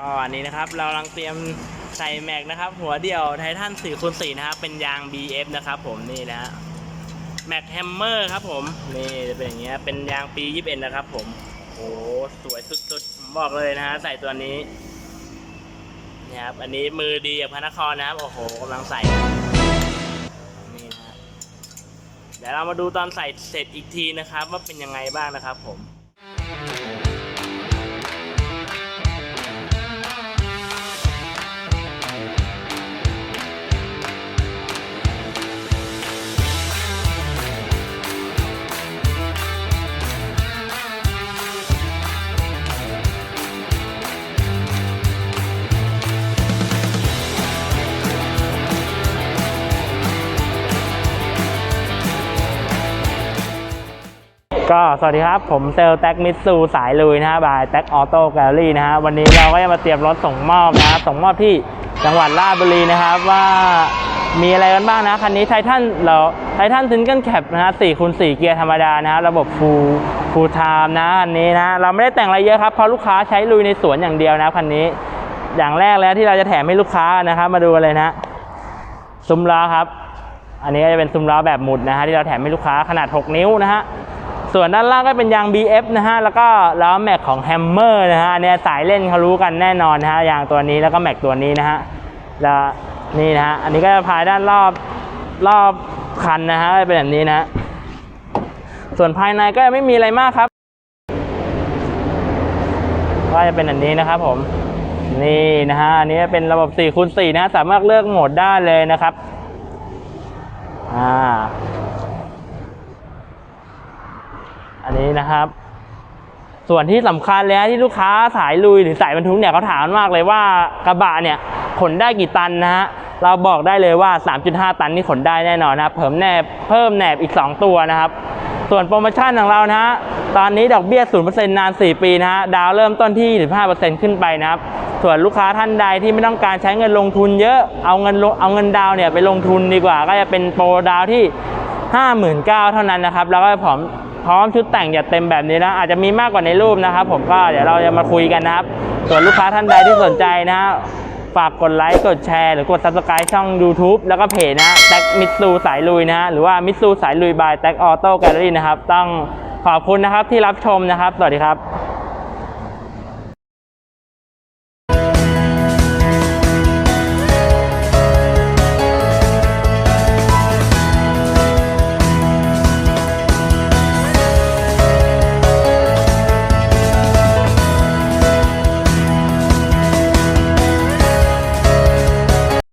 ก็อันนี้นะครับเรากำลังเตรียมใส่แม็กนะครับ หัวเดี่ยวไททัน4คูณ4นะครับ เป็นยาง BF นะครับผมนี่นะฮะแม็กแฮมเมอร์ครับผมนี่จะเป็นอย่างเงี้ยเป็นยางปี 21 นะครับผมโอ้โหสวยสุดๆผมบอกเลยนะฮะใส่ตัวนี้นี่ยครับอันนี้มือดีจากพระนครนะครับโอ้โหกำลังใส่นี่นะเดี๋ยวเรามาดูตอนใส่เสร็จอีกทีนะครับ ว่าเป็นยังไงบ้างนะครับผม ก็สวัสดีครับ ผมเซลลแท็กมิตซูสายลุยนะฮะบายแท็กออโต้แกลลี่นะฮะวันนี้เราก็จะมาเตรียมรถส่งมอบนะครับส่งมอบที่จังหวัดราชบุรีนะครับว่ามีอะไรกันบ้างนะคันนี้ไททันเราไททันซิงเกิลแคปนะฮะ4คูณ4เกียร์ธรรมดานะฮะระบบฟูลฟูลไทม์นะคันนี้นะเราไม่ได้แต่งอะไรเยอะครับเพราะลูกค้าใช้ลุยในสวนอย่างเดียวนะคันนี้ อย่างแรกแล้วที่เราจะแถมให้ลูกค้านะครับมาดูเลยนะซุ้มล้อครับ อันนี้ก็จะเป็นซุ้มล้อแบบหมุดนะฮะที่เราแถมให้ลูกค้าขนาด 6 นิ้วนะฮะ ส่วนด้านล่างก็เป็นยาง BF นะฮะ แล้วก็ล้อแม็กของ Hammer นะฮะอันนี้สายเล่นเขารู้กันแน่นอนนะฮะ ยางตัวนี้แล้วก็แม็กตัวนี้นะฮะ แล้วนี่นะฮะ อันนี้ก็จะพายด้านรอบรอบคันนะฮะ เป็นแบบนี้นะ ส่วนภายในก็ไม่มีอะไรมากครับ ก็จะเป็นแบบนี้นะครับผม นี่นะฮะ อันนี้เป็นระบบ4คูณ4นะ สามารถเลือกโหมดได้เลยนะครับ อ่า อันนี้นะครับ ส่วนที่สำคัญเลยนะที่ลูกค้าสายลุยหรือสายบรรทุกเนี่ยเขาถามมากเลยว่ากระบะเนี่ยขนได้กี่ตันนะฮะเราบอกได้เลยว่า 3.5 ตันนี่ขนได้แน่นอนนะครับเพิ่มแนบเพิ่มแหนบอีก 2 ตัวนะครับ ส่วนโปรโมชั่นของเรานะฮะตอนนี้ดอกเบี้ย 0%นาน 4 ปีนะฮะดาวเริ่มต้นที่ 15%ขึ้นไปนะครับ ส่วนลูกค้าท่านใดที่ไม่ต้องการใช้เงินลงทุนเยอะเอาเงินลงเอาเงินดาวเนี่ยไปลงทุนดีกว่า ก็จะเป็นโปรดาวที่ 59,000 เท่านั้นนะครับ แล้วก็พร้อม พร้อมชุดแต่งอย่าเต็มแบบนี้นะอาจจะมีมากกว่าในรูปนะครับ ผมก็เดี๋ยวเราจะมาคุยกันนะครับ ส่วนลูกค้าท่านใดที่สนใจนะฝากกดไลค์กดแชร์หรือกด subscribe ช่อง YouTube แล้วก็เพจนะแท็กมิตซูสายลุยนะฮะหรือว่ามิตซูสายลุยบายแท็กออโต้แกลเลอรี่นะครับ ต้องขอบคุณนะครับที่รับชมนะครับ สวัสดีครับ